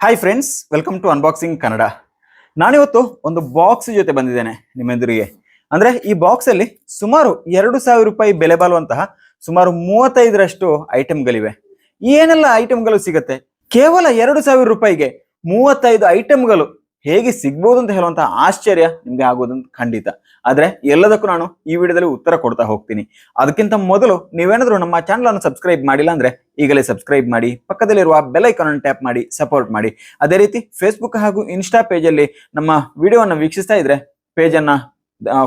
Hi friends welcome to unboxing Kannada ನಾನಿವತ್ತು ಒಂದು box ಜೊತೆ ಬಂದಿದ್ದೇನೆ ನಿಮ್ಮೆದುರಿಗೆ. ಅಂದ್ರೆ ಈ ಬಾಕ್ಸ್ ಅಲ್ಲಿ ಸುಮಾರು ಎರಡು ಸಾವಿರ ರೂಪಾಯಿ ಬೆಲೆ ಬಾಳುವಂತಹ ಸುಮಾರು ಮೂವತ್ತೈದರಷ್ಟು ಐಟಮ್ಗಳಿವೆ ಏನೆಲ್ಲ ಐಟಮ್ಗಳು ಸಿಗುತ್ತೆ? ಕೇವಲ ಎರಡು ಸಾವಿರ ರೂಪಾಯಿಗೆ ಮೂವತ್ತೈದು ಐಟಮ್ಗಳು ಹೇಗೆ ಸಿಗ್ಬೋದು ಅಂತ ಹೇಳುವಂತಹ ಆಶ್ಚರ್ಯ ನಿಮಗೆ ಆಗೋದಂತ ಖಂಡಿತ. ಆದ್ರೆ ಎಲ್ಲದಕ್ಕೂ ನಾನು ಈ ವಿಡಿಯೋದಲ್ಲಿ ಉತ್ತರ ಕೊಡ್ತಾ ಹೋಗ್ತೀನಿ. ಅದಕ್ಕಿಂತ ಮೊದಲು ನೀವೇನಾದ್ರೂ ನಮ್ಮ ಚಾನಲ್ ಅನ್ನು ಸಬ್ಸ್ಕ್ರೈಬ್ ಮಾಡಿಲ್ಲ ಅಂದ್ರೆ ಈಗಲೇ ಸಬ್ಸ್ಕ್ರೈಬ್ ಮಾಡಿ, ಪಕ್ಕದಲ್ಲಿರುವ ಬೆಲ್ ಐಕಾನ್ ಅನ್ನು ಟ್ಯಾಪ್ ಮಾಡಿ ಸಪೋರ್ಟ್ ಮಾಡಿ. ಅದೇ ರೀತಿ ಫೇಸ್ಬುಕ್ ಹಾಗೂ ಇನ್ಸ್ಟಾ ಪೇಜಲ್ಲಿ ನಮ್ಮ ವಿಡಿಯೋವನ್ನು ವೀಕ್ಷಿಸ್ತಾ ಇದ್ರೆ ಪೇಜನ್ನು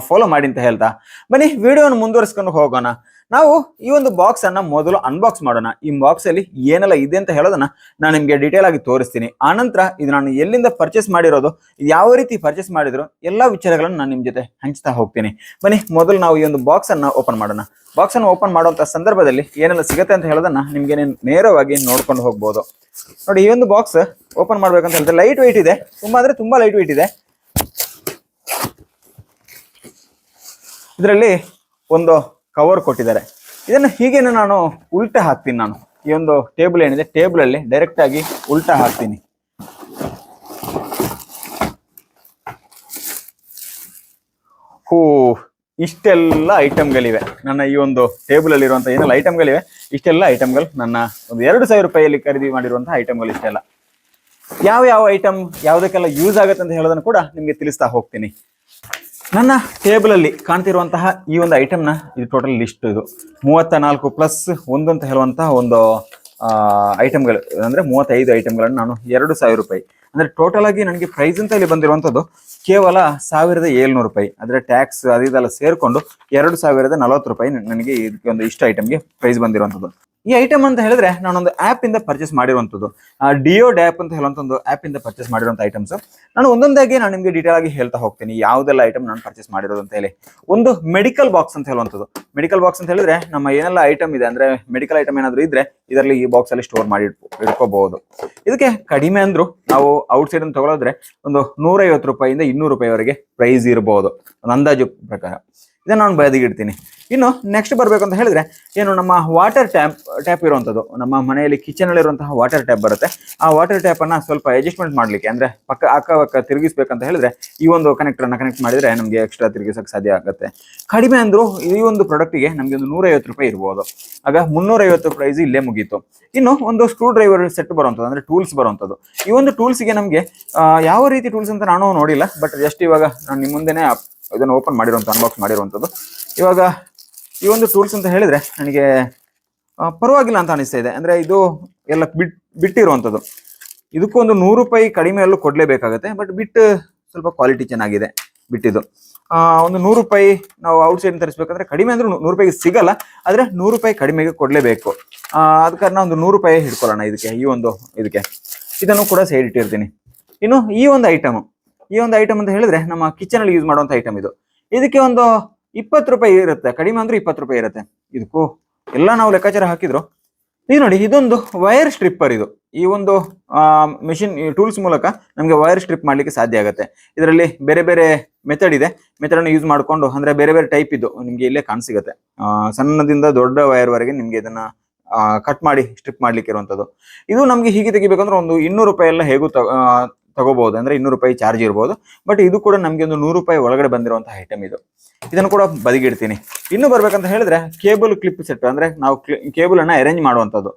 ಫಾಲೋ ಮಾಡಿ ಅಂತ ಹೇಳ್ತಾ. ಬನ್ನಿ, ವಿಡಿಯೋವನ್ನು ಮುಂದುವರಿಸ್ಕೊಂಡು ಹೋಗೋಣ. ನಾವು ಈ ಒಂದು ಬಾಕ್ಸ್ ಅನ್ನ ಮೊದಲು ಅನ್ಬಾಕ್ಸ್ ಮಾಡೋಣ. ಈ ಬಾಕ್ಸ್ ಅಲ್ಲಿ ಏನೆಲ್ಲ ಇದೆ ಅಂತ ಹೇಳೋದನ್ನ ನಾನು ನಿಮ್ಗೆ ಡೀಟೇಲ್ ಆಗಿ ತೋರಿಸ್ತೀನಿ. ಆನಂತರ ಇದು ನಾನು ಎಲ್ಲಿಂದ ಪರ್ಚೇಸ್ ಮಾಡಿರೋದು ಯಾವ ರೀತಿ ಪರ್ಚೇಸ್ ಮಾಡಿದ್ರು, ಎಲ್ಲಾ ವಿಚಾರಗಳನ್ನು ನಾನು ನಿಮ್ ಜೊತೆ ಹಂಚ್ತಾ ಹೋಗ್ತೀನಿ. ಬನ್ನಿ, ಮೊದಲು ನಾವು ಈ ಒಂದು ಬಾಕ್ಸ್ ಅನ್ನ ಓಪನ್ ಮಾಡೋಣ. ಬಾಕ್ಸ್ ಅನ್ನು ಓಪನ್ ಮಾಡುವಂತ ಸಂದರ್ಭದಲ್ಲಿ ಏನೆಲ್ಲ ಸಿಗುತ್ತೆ ಅಂತ ಹೇಳೋದನ್ನ ನಿಮ್ಗೆ ನೇರವಾಗಿ ನೋಡ್ಕೊಂಡು ಹೋಗ್ಬೋದು. ನೋಡಿ, ಈ ಒಂದು ಬಾಕ್ಸ್ ಓಪನ್ ಮಾಡ್ಬೇಕಂತ ಹೇಳಿದ್ರೆ ಲೈಟ್ ವೆಯ್ಟ್ ಇದೆ. ತುಂಬಾ ಅಂದ್ರೆ ತುಂಬಾ ಲೈಟ್ ವೆಯ್ಟ್ ಇದೆ. ಇದರಲ್ಲಿ ಒಂದು ಕವರ್ ಕೊಟ್ಟಿದ್ದಾರೆ. ಇದನ್ನು ಹೀಗೇನೆ ನಾನು ಉಲ್ಟಾ ಹಾಕ್ತೀನಿ ನಾನು. ಈ ಒಂದು ಟೇಬಲ್ ಏನಿದೆ ಟೇಬಲ್ ಅಲ್ಲಿ ಡೈರೆಕ್ಟ್ ಆಗಿ ಉಲ್ಟಾ ಹಾಕ್ತೀನಿ. ಹೂ, ಇಷ್ಟೆಲ್ಲ ಐಟಮ್ಗಳಿವೆ ನನ್ನ ಈ ಒಂದು ಟೇಬಲ್ ಅಲ್ಲಿ ಇರುವಂತಹ ಏನೆಲ್ಲ ಐಟಮ್ಗಳಿವೆ ಇಷ್ಟೆಲ್ಲ ಐಟಮ್ಗಳು ನನ್ನ ಒಂದು ಎರಡು ಸಾವಿರ ರೂಪಾಯಿಯಲ್ಲಿ ಖರೀದಿ ಮಾಡಿರುವಂತಹ ಐಟಮ್ಗಳು ಇಷ್ಟೆಲ್ಲ ಯಾವ ಯಾವ ಐಟಮ್ ಯಾವುದಕ್ಕೆಲ್ಲ ಯೂಸ್ ಆಗುತ್ತೆ ಅಂತ ಹೇಳೋದನ್ನು ಕೂಡ ನಿಮಗೆ ತಿಳಿಸ್ತಾ ಹೋಗ್ತೀನಿ. ನನ್ನ ಟೇಬಲ್ ಅಲ್ಲಿ ಕಾಣ್ತಿರುವಂತಹ ಈ ಒಂದು ಐಟಮ್ನ ಇದು ಟೋಟಲ್ ಲಿಸ್ಟ್ ಇದು. ಮೂವತ್ತ ನಾಲ್ಕು ಪ್ಲಸ್ ಒಂದು ಅಂತ ಹೇಳುವಂತಹ ಒಂದು ಐಟಮ್ಗಳು ಅಂದ್ರೆ ಮೂವತ್ತೈದು ಐಟಮ್ಗಳನ್ನು ನಾನು ಎರಡು ಸಾವಿರ ರೂಪಾಯಿ. ಅಂದ್ರೆ ಟೋಟಲ್ ಆಗಿ ನನಗೆ ಪ್ರೈಸ್ ಅಂತ ಇಲ್ಲಿ ಬಂದಿರುವಂತದ್ದು ಕೇವಲ ಸಾವಿರದ ಏಳ್ನೂರು ರೂಪಾಯಿ. ಅಂದ್ರೆ ಟ್ಯಾಕ್ಸ್ ಅದು ಇದೆಲ್ಲ ಸೇರ್ಕೊಂಡು ಎರಡು ಸಾವಿರದ ನಲವತ್ತು ರೂಪಾಯಿ ನನಗೆ ಇದಕ್ಕೆ ಒಂದು ಇಷ್ಟ ಐಟಮ್ಗೆ ಪ್ರೈಸ್ ಬಂದಿರುವಂತದ್ದು ಈ ಐಟಮ್ ಅಂತ ಹೇಳಿದ್ರೆ ನಾನೊಂದು ಆಪ್ ಇಂದ ಪರ್ಚೇಸ್ ಮಾಡಿರುವಂತದ್ದು ಡಿಯೋ ಡ್ಯಾಪ್ ಅಂತ ಹೇಳುವಂತ ಒಂದು ಆಪ್ ಇಂದ ಪರ್ಚೇಸ್ ಮಾಡಿರುವಂತ ಐಟಮ್ಸ್ ನಾನು ಒಂದೊಂದಾಗಿ ನಾನು ನಿಮಗೆ ಡೀಟೇಲ್ ಆಗಿ ಹೇಳ್ತಾ ಹೋಗ್ತೀನಿ. ಯಾವುದೆಲ್ಲ ಐಟಮ್ ನಾನು ಪರ್ಚೇಸ್ ಮಾಡಿರೋದು ಅಂತ ಹೇಳಿ. ಒಂದು ಮೆಡಿಕಲ್ ಬಾಕ್ಸ್ ಅಂತ ಹೇಳುವಂಥದ್ದು. ಮೆಡಿಕಲ್ ಬಾಕ್ಸ್ ಅಂತ ಹೇಳಿದ್ರೆ ನಮ್ಮ ಏನೆಲ್ಲ ಐಟಮ್ ಇದೆ ಅಂದ್ರೆ ಮೆಡಿಕಲ್ ಐಟಮ್ ಏನಾದರೂ ಇದ್ರೆ ಇದರಲ್ಲಿ ಈ ಬಾಕ್ಸ್ ಅಲ್ಲಿ ಸ್ಟೋರ್ ಮಾಡಿ ಇಟ್ಕೊ- ಇಟ್ಕೋಬಹುದು ಇದಕ್ಕೆ ಕಡಿಮೆ ಅಂದ್ರು ನಾವು ಔಟ್ ಸೈಡ್ ಅಂತ ತಗೊಳೋದ್ರೆ ಒಂದು ನೂರೈವತ್ತು ರೂಪಾಯಿಂದ ಇನ್ನೂರು ರೂಪಾಯಿವರೆಗೆ ಪ್ರೈಸ್ ಇರಬಹುದು ಒಂದು ಅಂದಾಜು ಪ್ರಕಾರ. ಇದನ್ನ ನಾನು ಬದಿಗಿಡ್ತೀನಿ ಇನ್ನು ನೆಕ್ಸ್ಟ್ ಬರಬೇಕು ಅಂತ ಹೇಳಿದ್ರೆ, ಏನು ನಮ್ಮ ವಾಟರ್ ಟ್ಯಾಪ್ ಟ್ಯಾಪ್ ಇರುವಂಥದ್ದು ನಮ್ಮ ಮನೆಯಲ್ಲಿ ಕಿಚನ್ ಅಲ್ಲಿ ಇರುವಂತಹ ವಾಟರ್ ಟ್ಯಾಪ್ ಬರುತ್ತೆ. ಆ ವಾಟರ್ ಟ್ಯಾಪ್ ಅನ್ನ ಸ್ವಲ್ಪ ಅಡ್ಜಸ್ಟ್ಮೆಂಟ್ ಮಾಡ್ಲಿಕ್ಕೆ, ಅಂದ್ರೆ ಪಕ್ಕ ಅಕ್ಕ ಪಕ್ಕ ತಿರುಗಿಸ್ಬೇಕಂತ ಹೇಳಿದ್ರೆ, ಈ ಒಂದು ಕನೆಕ್ಟರ್ ಅನ್ನ ಕನೆಕ್ಟ್ ಮಾಡಿದ್ರೆ ನಮಗೆ ಎಕ್ಸ್ಟ್ರಾ ತಿರುಗಿಸೋಕೆ ಸಾಧ್ಯ ಆಗುತ್ತೆ. ಕಡಿಮೆ ಅಂದರೂ ಈ ಒಂದು ಪ್ರಾಡಕ್ಟಿಗೆ ನಮಗೆ ಒಂದು ನೂರೈವತ್ತು ರೂಪಾಯಿ ಇರ್ಬೋದು. ಆಗ ಮುನ್ನೂರೈವತ್ತು ಪ್ರೈಸ್ ಇಲ್ಲೇ ಮುಗೀತು. ಇನ್ನು ಒಂದು ಸ್ಕ್ರೂ ಡ್ರೈವರ್ ಸೆಟ್ ಬರುವಂಥದ್ದು ಅಂದ್ರೆ ಟೂಲ್ಸ್ ಬರುವಂಥದ್ದು ಈ ಒಂದು ಟೂಲ್ಸ್ಗೆ ನಮಗೆ ಯಾವ ರೀತಿ ಟೂಲ್ಸ್ ಅಂತ ನಾನು ನೋಡಿಲ್ಲ ಬಟ್ ಜಸ್ಟ್ ಇವಾಗ ನಾನು ನಿಮ್ಮ ಮುಂದೆನೆ ಇದನ್ನು ಓಪನ್ ಮಾಡಿರುವಂಥ ಅನ್ಬಾಕ್ಸ್ ಮಾಡಿರುವಂಥದ್ದು ಇವಾಗ ಈ ಒಂದು ಟೂಲ್ಸ್ ಅಂತ ಹೇಳಿದ್ರೆ ನನಗೆ ಪರವಾಗಿಲ್ಲ ಅಂತ ಅನಿಸ್ತಾ ಇದೆ. ಅಂದ್ರೆ ಇದು ಎಲ್ಲ ಬಿಟ್ ಬಿಟ್ಟಿರುವಂಥದ್ದು ಇದಕ್ಕೂ ಒಂದು ನೂರು ರೂಪಾಯಿ ಕಡಿಮೆಯಲ್ಲೂ ಕೊಡಲೇಬೇಕಾಗತ್ತೆ ಬಟ್ ಬಿಟ್ ಸ್ವಲ್ಪ ಕ್ವಾಲಿಟಿ ಚೆನ್ನಾಗಿದೆ ಬಿಟ್ಟಿದ್ದು. ಒಂದು ನೂರು ರೂಪಾಯಿ ನಾವು ಔಟ್ಸೈಡ್ ತರಿಸ್ಬೇಕಂದ್ರೆ ಕಡಿಮೆ ಅಂದ್ರೆ ನೂರು ರೂಪಾಯಿಗೆ ಸಿಗಲ್ಲ, ಆದರೆ ನೂರು ರೂಪಾಯಿ ಕಡಿಮೆಗೆ ಕೊಡ್ಲೇಬೇಕು. ಅದ ಕಾರಣ ಒಂದು ನೂರು ರೂಪಾಯಿ ಹಿಡ್ಕೊಳ್ಳೋಣ ಇದಕ್ಕೆ, ಈ ಒಂದು ಇದಕ್ಕೆ. ಇದನ್ನು ಕೂಡ ಸೈಡ್ ಇಟ್ಟಿರ್ತೀನಿ. ಇನ್ನು ಈ ಒಂದು ಐಟಮ್ ಈ ಒಂದು ಐಟಮ್ ಅಂತ ಹೇಳಿದ್ರೆ ನಮ್ಮ ಕಿಚನ್ ಅಲ್ಲಿ ಯೂಸ್ ಮಾಡುವಂತ ಐಟಮ್ ಇದು. ಇದಕ್ಕೆ ಒಂದು ಇಪ್ಪತ್ತು ರೂಪಾಯಿ ಇರುತ್ತೆ. ಕಡಿಮೆ ಅಂದ್ರೆ ಇಪ್ಪತ್ತು ರೂಪಾಯಿ ಇರುತ್ತೆ. ಇದಕ್ಕೂ ಎಲ್ಲ ನಾವು ಲೆಕ್ಕಾಚಾರ ಹಾಕಿದ್ರು. ಇದು ನೋಡಿ, ಇದೊಂದು ವೈರ್ ಸ್ಟ್ರಿಪ್ಪರ್ ಇದು. ಈ ಒಂದು ಮೆಷಿನ್ ಟೂಲ್ಸ್ ಮೂಲಕ ನಮಗೆ ವೈರ್ ಸ್ಟ್ರಿಪ್ ಮಾಡ್ಲಿಕ್ಕೆ ಸಾಧ್ಯ ಆಗುತ್ತೆ. ಇದರಲ್ಲಿ ಬೇರೆ ಬೇರೆ ಮೆಥಡ್ ಇದೆ. ಮೆಥಡ್ ಅನ್ನು ಯೂಸ್ ಮಾಡಿಕೊಂಡು, ಅಂದ್ರೆ ಬೇರೆ ಬೇರೆ ಟೈಪ್ ಇದು ನಿಮ್ಗೆ ಇಲ್ಲೇ ಕಾಣಿಸಿಗುತ್ತೆ. ಸಣ್ಣದಿಂದ ದೊಡ್ಡ ವೈರ್ ವರೆಗೆ ನಿಮ್ಗೆ ಇದನ್ನ ಕಟ್ ಮಾಡಿ ಸ್ಟ್ರಿಪ್ ಮಾಡ್ಲಿಕ್ಕೆ ಇರುವಂತದ್ದು. ಇದು ನಮ್ಗೆ ಹೀಗೆ ತೆಗಿಬೇಕಂದ್ರೆ ಒಂದು ಇನ್ನೂರು ರೂಪಾಯಿ ಎಲ್ಲ ಹೇಗೂ ತಗೋಬಹುದು ಅಂದ್ರೆ ಇನ್ನೂರು ರೂಪಾಯಿ ಚಾರ್ಜ್ ಇರ್ಬೋದು. ಬಟ್ ಇದು ಕೂಡ ನಮಗೆ ಒಂದು ನೂರು ರೂಪಾಯಿ ಒಳಗಡೆ ಬಂದಿರುವಂತಹ ಐಟಮ್ ಇದು. ಇದನ್ನು ಕೂಡ ಬದಿಗಿಡ್ತೀನಿ. ಇನ್ನು ಬರ್ಬೇಕಂತ ಹೇಳಿದ್ರೆ ಕೇಬಲ್ ಕ್ಲಿಪ್ ಸೆಟ್ ಅಂದ್ರೆ ನಾವು ಕೇಬಲ್ ಅನ್ನ ಅರೇಂಜ್ ಮಾಡುವಂಥದ್ದು.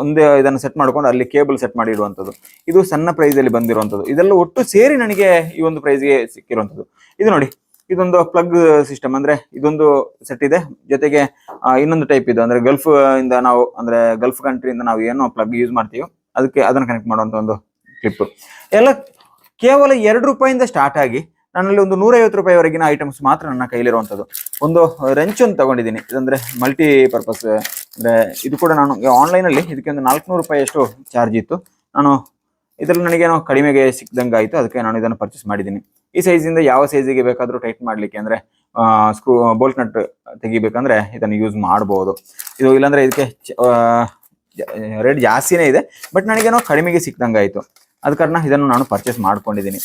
ಒಂದೇ ಇದನ್ನು ಸೆಟ್ ಮಾಡ್ಕೊಂಡು ಅಲ್ಲಿ ಕೇಬಲ್ ಸೆಟ್ ಮಾಡಿ ಇಡುವಂಥದ್ದು. ಇದು ಸಣ್ಣ ಪ್ರೈಸ್ ಅಲ್ಲಿ ಬಂದಿರುವಂಥದ್ದು. ಇದೆಲ್ಲ ಒಟ್ಟು ಸೇರಿ ನನಗೆ ಈ ಒಂದು ಪ್ರೈಸ್ಗೆ ಸಿಕ್ಕಿರುವಂಥದ್ದು. ಇದು ನೋಡಿ, ಇದೊಂದು ಪ್ಲಗ್ ಸಿಸ್ಟಮ್ ಅಂದ್ರೆ ಇದೊಂದು ಸೆಟ್ ಇದೆ. ಜೊತೆಗೆ ಇನ್ನೊಂದು ಟೈಪ್ ಇದು ಅಂದ್ರೆ ಗಲ್ಫ್ ಇಂದ ನಾವು ಅಂದ್ರೆ ಗಲ್ಫ್ ಕಂಟ್ರಿಯಿಂದ ನಾವು ಏನೋ ಪ್ಲಗ್ ಯೂಸ್ ಮಾಡ್ತೀವೋ, ಅದಕ್ಕೆ ಅದನ್ನ ಕನೆಕ್ಟ್ ಮಾಡುವಂತ ಒಂದು ಕ್ಲಿಪ್ ಎಲ್ಲ ಕೇವಲ ಎರಡು ರೂಪಾಯಿಂದ ಸ್ಟಾರ್ಟ್ ಆಗಿ ನನ್ನಲ್ಲಿ ಒಂದು ನೂರೈವತ್ತು ರೂಪಾಯಿವರೆಗಿನ ಐಟಮ್ಸ್ ಮಾತ್ರ ನನ್ನ ಕೈಲಿರುವಂಥದ್ದು. ಒಂದು ರೆಂಚ್ ಒಂದು ತಗೊಂಡಿದ್ದೀನಿ. ಇದಂದರೆ ಮಲ್ಟಿ ಪರ್ಪಸ್ ಅಂದರೆ ಇದು ಕೂಡ ನಾನು ಆನ್ಲೈನಲ್ಲಿ ಇದಕ್ಕೆ ಒಂದು ನಾಲ್ಕುನೂರು ರೂಪಾಯಿಯಷ್ಟು ಚಾರ್ಜ್ ಇತ್ತು. ನಾನು ಇದರಲ್ಲಿ ನನಗೇನೋ ಕಡಿಮೆಗೆ ಸಿಕ್ಕಿದಂಗೆ ಆಯಿತು. ಅದಕ್ಕೆ ನಾನು ಇದನ್ನು ಪರ್ಚೇಸ್ ಮಾಡಿದ್ದೀನಿ. ಈ ಸೈಜಿಂದ ಯಾವ ಸೈಜಿಗೆ ಬೇಕಾದರೂ ಟೈಟ್ ಮಾಡಲಿಕ್ಕೆ ಅಂದರೆ ಸ್ಕ್ರೂ ಬೋಲ್ಟ್ ನಟ್ ತೆಗಿಬೇಕಂದ್ರೆ ಇದನ್ನು ಯೂಸ್ ಮಾಡ್ಬೋದು. ಇದು ಇಲ್ಲಾಂದರೆ ಇದಕ್ಕೆ ರೇಟ್ ಜಾಸ್ತಿನೇ ಇದೆ. ಬಟ್ ನನಗೇನೋ ಕಡಿಮೆಗೆ ಸಿಕ್ಕಿದಂಗೆ ಆಯಿತು. ಅದ ಕಾರಣ ಇದನ್ನು ನಾನು ಪರ್ಚೇಸ್ ಮಾಡ್ಕೊಂಡಿದ್ದೀನಿ.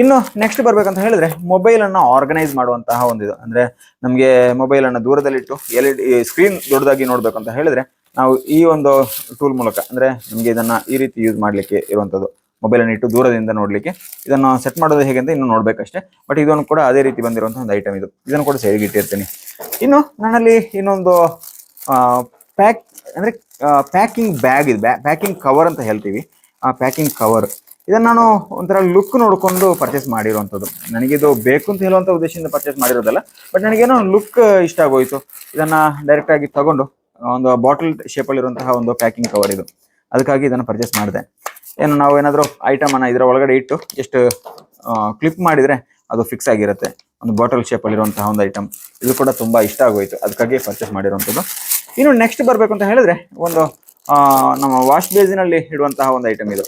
ಇನ್ನು ನೆಕ್ಸ್ಟ್ ಬರ್ಬೇಕಂತ ಹೇಳಿದ್ರೆ ಮೊಬೈಲ್ ಅನ್ನ ಆರ್ಗನೈಸ್ ಮಾಡುವಂತಹ ಒಂದು ಇದು ಅಂದ್ರೆ ನಮಗೆ ಮೊಬೈಲ್ ಅನ್ನ ದೂರದಲ್ಲಿಟ್ಟು ಎಲ್ ಸ್ಕ್ರೀನ್ ದೊಡ್ಡದಾಗಿ ನೋಡ್ಬೇಕಂತ ಹೇಳಿದ್ರೆ ನಾವು ಈ ಒಂದು ಟೂಲ್ ಮೂಲಕ, ಅಂದ್ರೆ ನಿಮಗೆ ಇದನ್ನ ಈ ರೀತಿ ಯೂಸ್ ಮಾಡ್ಲಿಕ್ಕೆ ಇರುವಂತದ್ದು. ಮೊಬೈಲ್ ಅನ್ನು ಇಟ್ಟು ದೂರದಿಂದ ನೋಡ್ಲಿಕ್ಕೆ. ಇದನ್ನು ಸೆಟ್ ಮಾಡೋದು ಹೇಗೆ ಅಂತ ಇನ್ನು ನೋಡ್ಬೇಕಷ್ಟೇ. ಬಟ್ ಇದನ್ನು ಕೂಡ ಅದೇ ರೀತಿ ಬಂದಿರುವಂತಹ ಒಂದು ಐಟಮ್ ಇದು. ಇದನ್ನು ಕೂಡ ಸೈಡ್ಗೆ ಇಟ್ಟಿರ್ತೀನಿ. ಇನ್ನು ನನ್ನಲ್ಲಿ ಇನ್ನೊಂದು ಪ್ಯಾಕ್ ಅಂದ್ರೆ ಪ್ಯಾಕಿಂಗ್ ಬ್ಯಾಗ್ ಇದೆ ಪ್ಯಾಕಿಂಗ್ ಕವರ್ ಅಂತ ಹೇಳ್ತೀವಿ. ಆ ಪ್ಯಾಕಿಂಗ್ ಕವರ್. ಇದನ್ನ ನಾನು ಒಂಥರ ಲುಕ್ ನೋಡಿಕೊಂಡು ಪರ್ಚೇಸ್ ಮಾಡಿರುವಂಥದ್ದು. ನನಗಿದು ಬೇಕು ಅಂತ ಹೇಳುವಂಥ ಉದ್ದೇಶದಿಂದ ಪರ್ಚೇಸ್ ಮಾಡಿರೋದಲ್ಲ ಬಟ್ ನನಗೇನೋ ಲುಕ್ ಇಷ್ಟ ಆಗೋಯ್ತು. ಇದನ್ನ ಡೈರೆಕ್ಟ್ ಆಗಿ ತಗೊಂಡು, ಒಂದು ಬಾಟಲ್ ಶೇಪಲ್ಲಿರುವಂತಹ ಒಂದು ಪ್ಯಾಕಿಂಗ್ ಕವರ್ ಇದು. ಅದಕ್ಕಾಗಿ ಇದನ್ನು ಪರ್ಚೇಸ್ ಮಾಡಿದೆ. ಏನು ನಾವು ಏನಾದರೂ ಐಟಮನ್ನು ಇದರ ಒಳಗಡೆ ಇಟ್ಟು ಜಸ್ಟ್ ಕ್ಲಿಪ್ ಮಾಡಿದ್ರೆ ಅದು ಫಿಕ್ಸ್ ಆಗಿರುತ್ತೆ. ಒಂದು ಬಾಟಲ್ ಶೇಪಲ್ಲಿರುವಂತಹ ಒಂದು ಐಟಮ್ ಇದು ಕೂಡ ತುಂಬಾ ಇಷ್ಟ ಆಗೋಯ್ತು. ಅದಕ್ಕಾಗಿ ಪರ್ಚೇಸ್ ಮಾಡಿರುವಂಥದ್ದು. ಇನ್ನು ನೆಕ್ಸ್ಟ್ ಬರಬೇಕು ಅಂತ ಹೇಳಿದ್ರೆ, ಒಂದು ನಮ್ಮ ವಾಶ್ ಬೇಸಿನಲ್ಲಿ ಇಡುವಂತಹ ಒಂದು ಐಟಮ್ ಇದು.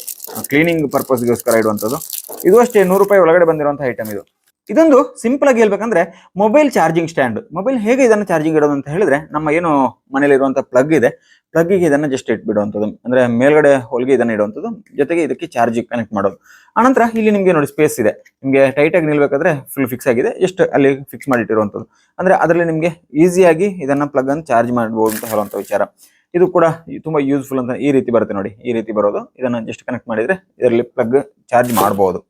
ಕ್ಲೀನಿಂಗ್ ಪರ್ಪಸ್ಗೋಸ್ಕರ ಇಡುವಂಥದ್ದು. ಇದು ಅಷ್ಟೇ, ನೂರು ರೂಪಾಯಿ ಒಳಗಡೆ ಬಂದಿರುವಂತಹ ಐಟಮ್ ಇದು. ಇದೊಂದು ಸಿಂಪಲ್ ಆಗಿ ಹೇಳ್ಬೇಕಂದ್ರೆ ಮೊಬೈಲ್ ಚಾರ್ಜಿಂಗ್ ಸ್ಟ್ಯಾಂಡ್ ಮೊಬೈಲ್ ಹೇಗೆ ಇದನ್ನು ಚಾರ್ಜಿಂಗ್ ಇಡೋದು ಅಂತ ಹೇಳಿದ್ರೆ, ನಮ್ಮ ಏನು ಮನೇಲಿ ಇರುವಂತಹ ಪ್ಲಗ್ ಇದೆ. ಪ್ಲಗ್ಗಿಗೆ ಇದನ್ನ ಜಸ್ಟ್ ಇಟ್ಬಿಡುವಂಥದ್ದು. ಅಂದ್ರೆ ಮೇಲ್ಗಡೆ ಹೊಲಿಗೆ ಇದನ್ನ ಇಡುವಂಥದ್ದು. ಜೊತೆಗೆ ಇದಕ್ಕೆ ಚಾರ್ಜ್ ಕನೆಕ್ಟ್ ಮಾಡೋದು. ಆನಂತರ ಇಲ್ಲಿ ನಿಮಗೆ ನೋಡಿ ಸ್ಪೇಸ್ ಇದೆ. ನಿಮಗೆ ಟೈಟ್ ಆಗಿ ನಿಲ್ಬೇಕಾದ್ರೆ ಫುಲ್ ಫಿಕ್ಸ್ ಆಗಿದೆ. ಜಸ್ಟ್ ಅಲ್ಲಿ ಫಿಕ್ಸ್ ಮಾಡಿಟ್ಟಿರುವಂಥದ್ದು. ಅಂದ್ರೆ ಅದರಲ್ಲಿ ನಿಮಗೆ ಈಸಿಯಾಗಿ ಇದನ್ನ ಪ್ಲಗ್ ಅನ್ನು ಚಾರ್ಜ್ ಮಾಡಬಹುದು ಅಂತ ಹೇಳುವಂಥ ವಿಚಾರ. ಇದು ಕೂಡ ತುಂಬಾ ಯೂಸ್ಫುಲ್ ಅಂತ ಈ ರೀತಿ ಬರುತ್ತೆ ನೋಡಿ. ಈ ರೀತಿ ಬರೋದು. ಇದನ್ನು ಜಸ್ಟ್ ಕನೆಕ್ಟ್ ಮಾಡಿದ್ರೆ ಇದರಲ್ಲಿ ಪ್ಲಗ್ ಚಾರ್ಜ್ ಮಾಡಬಹುದು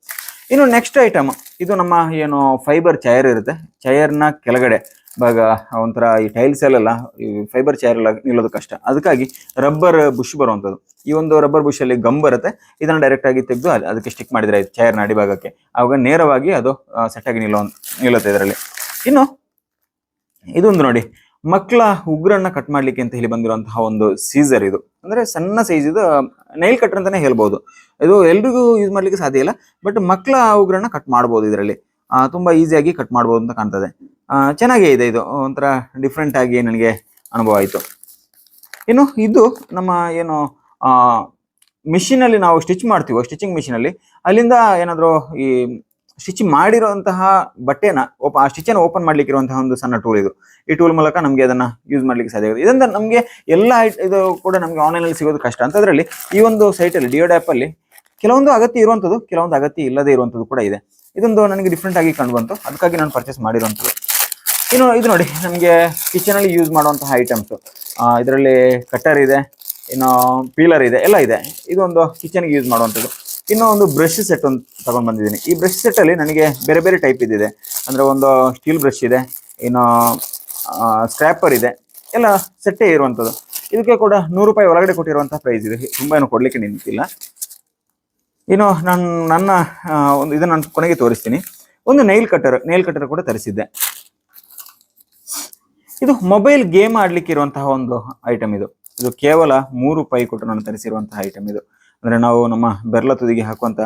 ಇನ್ನು ನೆಕ್ಸ್ಟ್ ಐಟಮ್ ಇದು ನಮ್ಮ ಏನು ಫೈಬರ್ ಚೈರ್ ಇರುತ್ತೆ. ಚೈರ್ನ ಕೆಳಗಡೆ ಇವಾಗ ಒಂಥರ ಈ ಟೈಲ್ಸ್ ಅಲ್ಲೆಲ್ಲ ಫೈಬರ್ ಚೈರ್ ಎಲ್ಲ ನಿಲ್ಲೋದು ಕಷ್ಟ. ಅದಕ್ಕಾಗಿ ರಬ್ಬರ್ ಬುಷ್ ಬರುವಂಥದ್ದು. ಈ ಒಂದು ರಬ್ಬರ್ ಬುಷ್ ಅಲ್ಲಿ ಗಮ್ ಬರುತ್ತೆ. ಇದನ್ನ ಡೈರೆಕ್ಟ್ ಆಗಿ ತೆಗೆದು ಅದಕ್ಕೆ ಸ್ಟಿಕ್ ಮಾಡಿದ್ರೆ ಆಯ್ತು ಚೇರ್ನ ಅಡಿಭಾಗಕ್ಕೆ. ಆವಾಗ ನೇರವಾಗಿ ಅದು ಸೆಟ್ ಆಗಿ ನಿಲ್ಲೋ ನಿಲ್ಲುತ್ತೆ ಇದರಲ್ಲಿ. ಇನ್ನು, ಇದೊಂದು ನೋಡಿ. ಮಕ್ಕಳ ಉಗ್ರನ್ನ ಕಟ್ ಮಾಡ್ಲಿಕ್ಕೆ ಅಂತ ಹೇಳಿ ಬಂದಿರುವಂತಹ ಒಂದು ಸೀಸರ್ ಇದು. ಅಂದ್ರೆ ಸಣ್ಣ ಸೈಜ್ ಇದು ನೈಲ್ ಕಟರ್ ಅಂತಾನೆ ಹೇಳ್ಬೋದು. ಇದು ಎಲ್ರಿಗೂ ಯೂಸ್ ಮಾಡ್ಲಿಕ್ಕೆ ಸಾಧ್ಯ ಇಲ್ಲ ಬಟ್ ಮಕ್ಕಳ ಉಗ್ರನ್ನ ಕಟ್ ಮಾಡ್ಬೋದು ಇದರಲ್ಲಿ. ತುಂಬಾ ಈಸಿಯಾಗಿ ಕಟ್ ಮಾಡ್ಬೋದು ಅಂತ ಕಾಣ್ತದೆ. ಚೆನ್ನಾಗೇ ಇದೆ ಇದು. ಒಂಥರ ಡಿಫ್ರೆಂಟ್ ಆಗಿ ನನಗೆ ಅನುಭವ ಆಯಿತು. ಇನ್ನು ಇದು ನಮ್ಮ ಏನು ಮಿಷಿನ್ ಅಲ್ಲಿ ನಾವು ಸ್ಟಿಚ್ ಮಾಡ್ತೀವೋ ಸ್ಟಿಚಿಂಗ್ ಮಿಷಿನ್ ಅಲ್ಲಿ, ಅಲ್ಲಿಂದ ಏನಾದರೂ ಈ ಸ್ಟಿಚ್ ಮಾಡಿರುವಂತಹ ಬಟ್ಟೆನ ಓಪ, ಆ ಸ್ಟಿಚ್ ಓಪನ್ ಮಾಡ್ಲಿಕ್ಕೆ ಇರುವಂತಹ ಒಂದು ಸಣ್ಣ ಟೂಲ್ ಇದು. ಈ ಟೂಲ್ ಮೂಲಕ ನಮಗೆ ಅದನ್ನ ಯೂಸ್ ಮಾಡ್ಲಿಕ್ಕೆ ಸಾಧ್ಯ ಆಗುತ್ತೆ. ಇದರಿಂದ ನಮಗೆ ಎಲ್ಲ ಇದು ಕೂಡ ನಮಗೆ ಆನ್ಲೈನ್ ಅಲ್ಲಿ ಸಿಗೋದು ಕಷ್ಟ. ಅಂತ ಅದರಲ್ಲಿ ಈ ಒಂದು ಸೈಟ್ ಅಲ್ಲಿ ಡಿಯೋಡ್ ಅಲ್ಲಿ ಕೆಲವೊಂದು ಅಗತ್ಯ ಇರುವಂಥದ್ದು ಕೆಲವೊಂದು ಅಗತ್ಯ ಇಲ್ಲದೆ ಇರುವಂಥದ್ದು ಕೂಡ ಇದೆ. ಇದೊಂದು ನನಗೆ ಡಿಫ್ರೆಂಟ್ ಆಗಿ ಕಂಡು ಬಂತು ಅದಕ್ಕಾಗಿ ನಾನು ಪರ್ಚೇಸ್ ಮಾಡಿರುವಂಥದ್ದು ಇನ್ನು ಇದು ನೋಡಿ, ನಮಗೆ ಕಿಚನಲ್ಲಿ ಯೂಸ್ ಮಾಡುವಂತಹ ಐಟಮ್ಸು ಇದರಲ್ಲಿ ಕಟ್ಟರ್ ಇದೆ, ಇನ್ನು ಪೀಲರ್ ಇದೆ, ಎಲ್ಲ ಇದೆ. ಇದೊಂದು ಕಿಚನ್ಗೆ ಯೂಸ್ ಮಾಡುವಂಥದ್ದು ಇನ್ನು ಒಂದು ಬ್ರಷ್ ಸೆಟ್ ಒಂದು ತಗೊಂಡ್ ಬಂದಿದ್ದೀನಿ ಈ ಬ್ರಷ್ ಸೆಟ್ ಅಲ್ಲಿ ನನಗೆ ಬೇರೆ ಬೇರೆ ಟೈಪ್ ಇದಿದೆ ಅಂದ್ರೆ ಒಂದು ಸ್ಟೀಲ್ ಬ್ರಷ್ ಇದೆ, ಇನ್ನು ಸ್ಕ್ರ್ಯಾಪರ್ ಇದೆ. ಎಲ್ಲ ಸೆಟ್ಟೇ ಇರುವಂಥದ್ದು ಇದಕ್ಕೆ ಕೂಡ ನೂರು ರೂಪಾಯಿ ಒಳಗಡೆ ಕೊಟ್ಟಿರುವಂತಹ ಪ್ರೈಸ್ ಇದೆ. ತುಂಬಾ ಏನು ಕೊಡ್ಲಿಕ್ಕೆ ನಿಂತಿಲ್ಲ. ಇನ್ನು ನಾನು, ನನ್ನ ಒಂದು ಇದನ್ನ ನಾನು ಕೊನೆಗೆ ತೋರಿಸ್ತೀನಿ. ಒಂದು ನೈಲ್ ಕಟ್ಟರ್ ನೈಲ್ ಕಟ್ಟರ್ ಕೂಡ ತರಿಸಿದ್ದೆ. ಇದು ಮೊಬೈಲ್ ಗೇಮ್ ಆಡ್ಲಿಕ್ಕೆ ಇರುವಂತಹ ಒಂದು ಐಟಮ್ ಇದು. ಇದು ಕೇವಲ ಮೂರು ರೂಪಾಯಿ ಕೊಟ್ಟು ನಾನು ತರಿಸಿರುವಂತಹ ಐಟಮ್ ಇದು. ಅಂದ್ರೆ ನಾವು ನಮ್ಮ ಬೆರಳ ತುದಿಗೆ ಹಾಕುವಂತ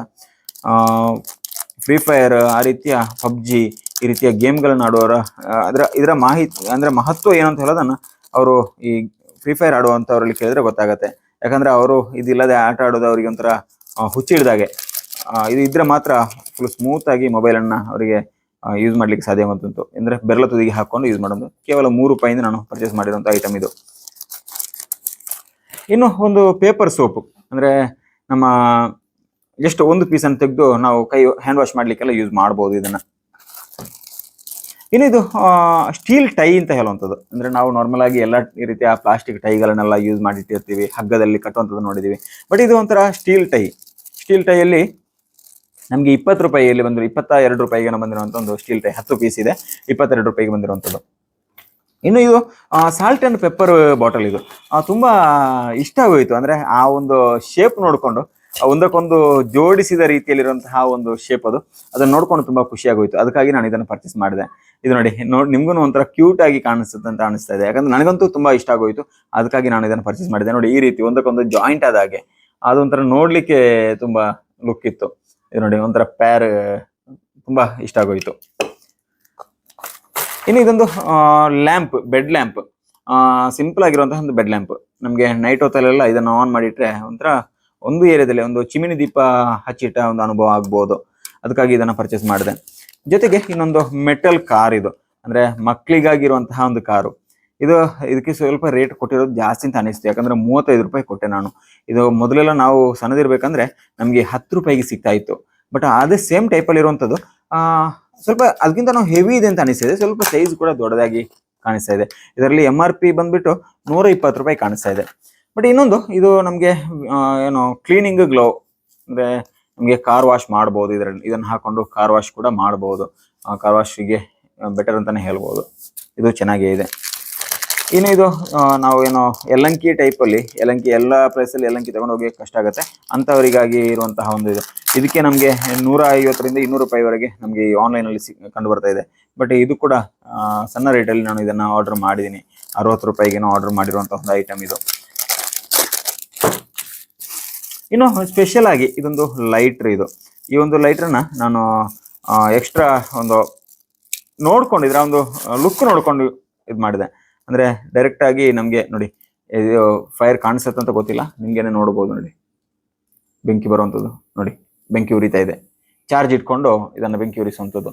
ಫ್ರೀ ಫೈರ್ ಆ ರೀತಿಯ ಪಬ್ಜಿ ಈ ರೀತಿಯ ಗೇಮ್ಗಳನ್ನ ಆಡುವವರ ಆ, ಅದರ ಇದರ ಮಾಹಿತಿ ಅಂದ್ರೆ ಮಹತ್ವ ಏನು ಅಂತ ಹೇಳೋದನ್ನ ಅವರು ಈ ಫ್ರೀ ಫೈರ್ ಆಡುವಂಥವ್ರಲ್ಲಿ ಕೇಳಿದ್ರೆ ಗೊತ್ತಾಗತ್ತೆ. ಯಾಕಂದ್ರೆ ಅವರು ಇದಿಲ್ಲದೆ ಆಟ ಆಡೋದು ಅವರಿಗೆ ಒಂಥರ ಹುಚ್ಚಿಡ್ದಾಗೆ ಇದು ಇದ್ರೆ ಮಾತ್ರ ಫುಲ್ ಸ್ಮೂತ್ ಆಗಿ ಮೊಬೈಲ್ ಅನ್ನ ಅವರಿಗೆ ಯೂಸ್ ಮಾಡ್ಲಿಕ್ಕೆ ಸಾಧ್ಯ ಆಗುತ್ತಂತು ಅಂದ್ರೆ ಬೆರಳ ತುದಿಗೆ ಹಾಕೊಂಡು ಯೂಸ್ ಮಾಡೋದು. ಕೇವಲ ಮೂರು ರೂಪಾಯಿಂದ ನಾನು ಪರ್ಚೇಸ್ ಮಾಡಿರೋಂಥ ಐಟಮ್ ಇದು. ಇನ್ನು ಒಂದು ಪೇಪರ್ ಸೋಪ್ ಅಂದ್ರೆ ನಮ್ಮ ಜಸ್ಟ್ ಒಂದು ಪೀಸ್ ಅನ್ನು ತೆಗೆದು ನಾವು ಕೈ ಹ್ಯಾಂಡ್ ವಾಶ್ ಮಾಡ್ಲಿಕ್ಕೆಲ್ಲ ಯೂಸ್ ಮಾಡ್ಬೋದು ಇದನ್ನ. ಇನ್ನು ಇದು ಸ್ಟೀಲ್ ಟೈ ಅಂತ ಹೇಳುವಂಥದ್ದು. ಅಂದ್ರೆ ನಾವು ನಾರ್ಮಲ್ ಆಗಿ ಎಲ್ಲ ಈ ರೀತಿಯ ಪ್ಲಾಸ್ಟಿಕ್ ಟೈಗಳನ್ನೆಲ್ಲ ಯೂಸ್ ಮಾಡಿಟ್ಟಿರ್ತೀವಿ, ಹಗ್ಗದಲ್ಲಿ ಕಟ್ಟುವಂಥದ್ದು ನೋಡಿದ್ದೀವಿ ಬಟ್ ಇದು ಒಂಥರ ಸ್ಟೀಲ್ ಟೈ ಸ್ಟೀಲ್ ಟೈಯಲ್ಲಿ ನಮಗೆ ಇಪ್ಪತ್ತು ರೂಪಾಯಿಯಲ್ಲಿ ಬಂದರು, ಇಪ್ಪತ್ತ ಎರಡು ರೂಪಾಯಿಗೆ ಬಂದಿರುವಂಥ ಒಂದು ಸ್ಟೀಲ್ ಟೈ ಹತ್ತು ಪೀಸ್ ಇದೆ, ಇಪ್ಪತ್ತೆರಡು ರೂಪಾಯಿಗೆ ಬಂದಿರುವಂಥದ್ದು. ಇನ್ನು ಇದು ಸಾಲ್ಟ್ ಆ್ಯಂಡ್ ಪೆಪ್ಪರ್ ಬಾಟಲ್ ಇದು. ತುಂಬ ಇಷ್ಟ ಆಗೋಯಿತು. ಅಂದ್ರೆ ಆ ಒಂದು ಶೇಪ್ ನೋಡಿಕೊಂಡು ಒಂದಕ್ಕೊಂದು ಜೋಡಿಸಿದ ರೀತಿಯಲ್ಲಿರುವಂತಹ ಒಂದು ಶೇಪ್ ಅದು. ಅದನ್ನ ನೋಡ್ಕೊಂಡು ತುಂಬಾ ಖುಷಿ ಆಗೋಯ್ತು. ಅದಕ್ಕಾಗಿ ನಾನು ಇದನ್ನು ಪರ್ಚೇಸ್ ಮಾಡಿದೆ. ಇದು ನೋಡಿ ನೋಡಿ ನಿಮ್ಗೂ ಒಂಥರ ಕ್ಯೂಟ್ ಆಗಿ ಕಾಣಿಸುತ್ತೆ ಅಂತ ಅನಿಸ್ತಾ ಇದೆ. ಯಾಕಂದ್ರೆ ನನಗಂತೂ ತುಂಬಾ ಇಷ್ಟ ಆಗೋಯ್ತು. ಅದಕ್ಕಾಗಿ ನಾನು ಇದನ್ನು ಪರ್ಚೇಸ್ ಮಾಡಿದೆ. ನೋಡಿ, ಈ ರೀತಿ ಒಂದಕ್ಕೊಂದು ಜಾಯಿಂಟ್ ಆದ ಹಾಗೆ. ಅದೊಂಥರ ನೋಡಲಿಕ್ಕೆ ತುಂಬಾ ಲುಕ್ ಇತ್ತು. ಇದು ನೋಡಿ, ಒಂಥರ ಪ್ಯಾರ್ ತುಂಬಾ ಇಷ್ಟ ಆಗೋಯ್ತು. ಇನ್ನು ಇದೊಂದು ಲ್ಯಾಂಪ್, ಬೆಡ್ ಲ್ಯಾಂಪ್. ಸಿಂಪಲ್ ಆಗಿರುವಂತಹ ಒಂದು ಬೆಡ್ ಲ್ಯಾಂಪ್. ನಮಗೆ ನೈಟ್ ಹೊತ್ತಲ್ಲೆಲ್ಲ ಇದನ್ನು ಆನ್ ಮಾಡಿಟ್ರೆ ಒಂಥರ ಒಂದು ಏರಿಯಾದಲ್ಲಿ ಒಂದು ಚಿಮಿನಿ ದೀಪ ಹಚ್ಚಿಟ್ಟ ಒಂದು ಅನುಭವ ಆಗ್ಬೋದು. ಅದಕ್ಕಾಗಿ ಇದನ್ನ ಪರ್ಚೇಸ್ ಮಾಡಿದೆ. ಜೊತೆಗೆ ಇನ್ನೊಂದು ಮೆಟಲ್ ಕಾರ್ ಇದು. ಅಂದ್ರೆ ಮಕ್ಕಳಿಗಾಗಿರುವಂತಹ ಒಂದು ಕಾರು. ಇದು ಇದಕ್ಕೆ ಸ್ವಲ್ಪ ರೇಟ್ ಕೊಟ್ಟಿರೋದು ಜಾಸ್ತಿ ಅಂತ ಅನಿಸ್ತು. ಯಾಕಂದ್ರೆ ಮೂವತ್ತೈದು ರೂಪಾಯಿ ಕೊಟ್ಟೆ ನಾನು. ಇದು ಮೊದಲೆಲ್ಲ ನಾವು ಸಣ್ಣದಿರ್ಬೇಕಂದ್ರೆ ನಮಗೆ ಹತ್ತು ರೂಪಾಯಿಗೆ ಸಿಗ್ತಾ ಇತ್ತು. ಬಟ್ ಅದೇ ಸೇಮ್ ಟೈಪಲ್ಲಿ ಇರುವಂಥದ್ದು ಸ್ವಲ್ಪ ಅದಕ್ಕಿಂತ ನಾವು ಹೆವಿ ಇದೆ ಅಂತ ಅನಿಸಿದೆ ಸ್ವಲ್ಪ ಸೈಜ್ ಕೂಡ ದೊಡ್ಡದಾಗಿ ಕಾಣಿಸ್ತಾ ಇದೆ. ಇದರಲ್ಲಿ ಎಂ ಆರ್ ಪಿ ಬಂದ್ಬಿಟ್ಟು ನೂರ ಇಪ್ಪತ್ತು ರೂಪಾಯಿ ಕಾಣಿಸ್ತಾ ಇದೆ. ಬಟ್ ಇನ್ನೊಂದು, ಇದು ನಮಗೆ ಏನು ಕ್ಲೀನಿಂಗ್ ಗ್ಲೋ ಅಂದರೆ ನಮಗೆ ಕಾರ್ ವಾಶ್ ಮಾಡ್ಬೋದು. ಇದರಲ್ಲಿ, ಇದನ್ನ ಹಾಕೊಂಡು ಕಾರ್ ವಾಶ್ ಕೂಡ ಮಾಡ್ಬೋದು. ಕಾರ್ ವಾಶಿಗೆ ಬೆಟರ್ ಅಂತಾನೆ ಹೇಳ್ಬೋದು. ಇದು ಚೆನ್ನಾಗೇ ಇದೆ. ಇನ್ನು ಇದು ನಾವು ಏನು ಯಲ್ಲಂಕಿ ಟೈಪಲ್ಲಿ ಎಲ್ಲಂಕಿ ಎಲ್ಲ ಪ್ಲೇಸಲ್ಲಿ ಎಲ್ಲಂಕಿ ತಗೊಂಡು ಹೋಗಿ ಕಷ್ಟ ಆಗುತ್ತೆ. ಅಂಥವರಿಗಾಗಿ ಇರುವಂತಹ ಒಂದು ಇದು. ಇದಕ್ಕೆ ನಮಗೆ ನೂರ ಐವತ್ತರಿಂದ ಇನ್ನೂರು ರೂಪಾಯಿವರೆಗೆ ನಮಗೆ ಈ ಆನ್ಲೈನಲ್ಲಿ ಸಿ ಕಂಡು ಬರ್ತಾ ಇದೆ. ಬಟ್ ಇದು ಕೂಡ ಸಣ್ಣ ರೇಟಲ್ಲಿ ನಾನು ಇದನ್ನು ಆರ್ಡರ್ ಮಾಡಿದ್ದೀನಿ. ಅರವತ್ತು ರೂಪಾಯಿಗೇನೋ ಆರ್ಡರ್ ಮಾಡಿರುವಂಥ ಒಂದು ಐಟಮ್ ಇದು. ಇನ್ನು ಸ್ಪೆಷಲ್ ಆಗಿ ಇದೊಂದು ಲೈಟ್ರ್ ಇದು. ಈ ಒಂದು ಲೈಟ್ರನ್ನ ನಾನು ಎಕ್ಸ್ಟ್ರಾ ಒಂದು ನೋಡ್ಕೊಂಡಿದ್ರೆ, ಒಂದು ಲುಕ್ ನೋಡ್ಕೊಂಡು ಇದು ಮಾಡಿದೆ. ಅಂದರೆ ಡೈರೆಕ್ಟಾಗಿ ನಮಗೆ ನೋಡಿ, ಇದು ಫೈರ್ ಕಾಣಿಸುತ್ತೆ ಅಂತ ಗೊತ್ತಿಲ್ಲ. ನಿಮಗೇನೆ ನೋಡ್ಬೋದು ನೋಡಿ. ಬೆಂಕಿ ಬರುವಂಥದ್ದು ನೋಡಿ. ಬೆಂಕಿ ಉರಿತಾ ಇದೆ. ಚಾರ್ಜ್ ಇಟ್ಕೊಂಡು ಇದನ್ನು ಬೆಂಕಿ ಉರಿಸುವಂಥದ್ದು.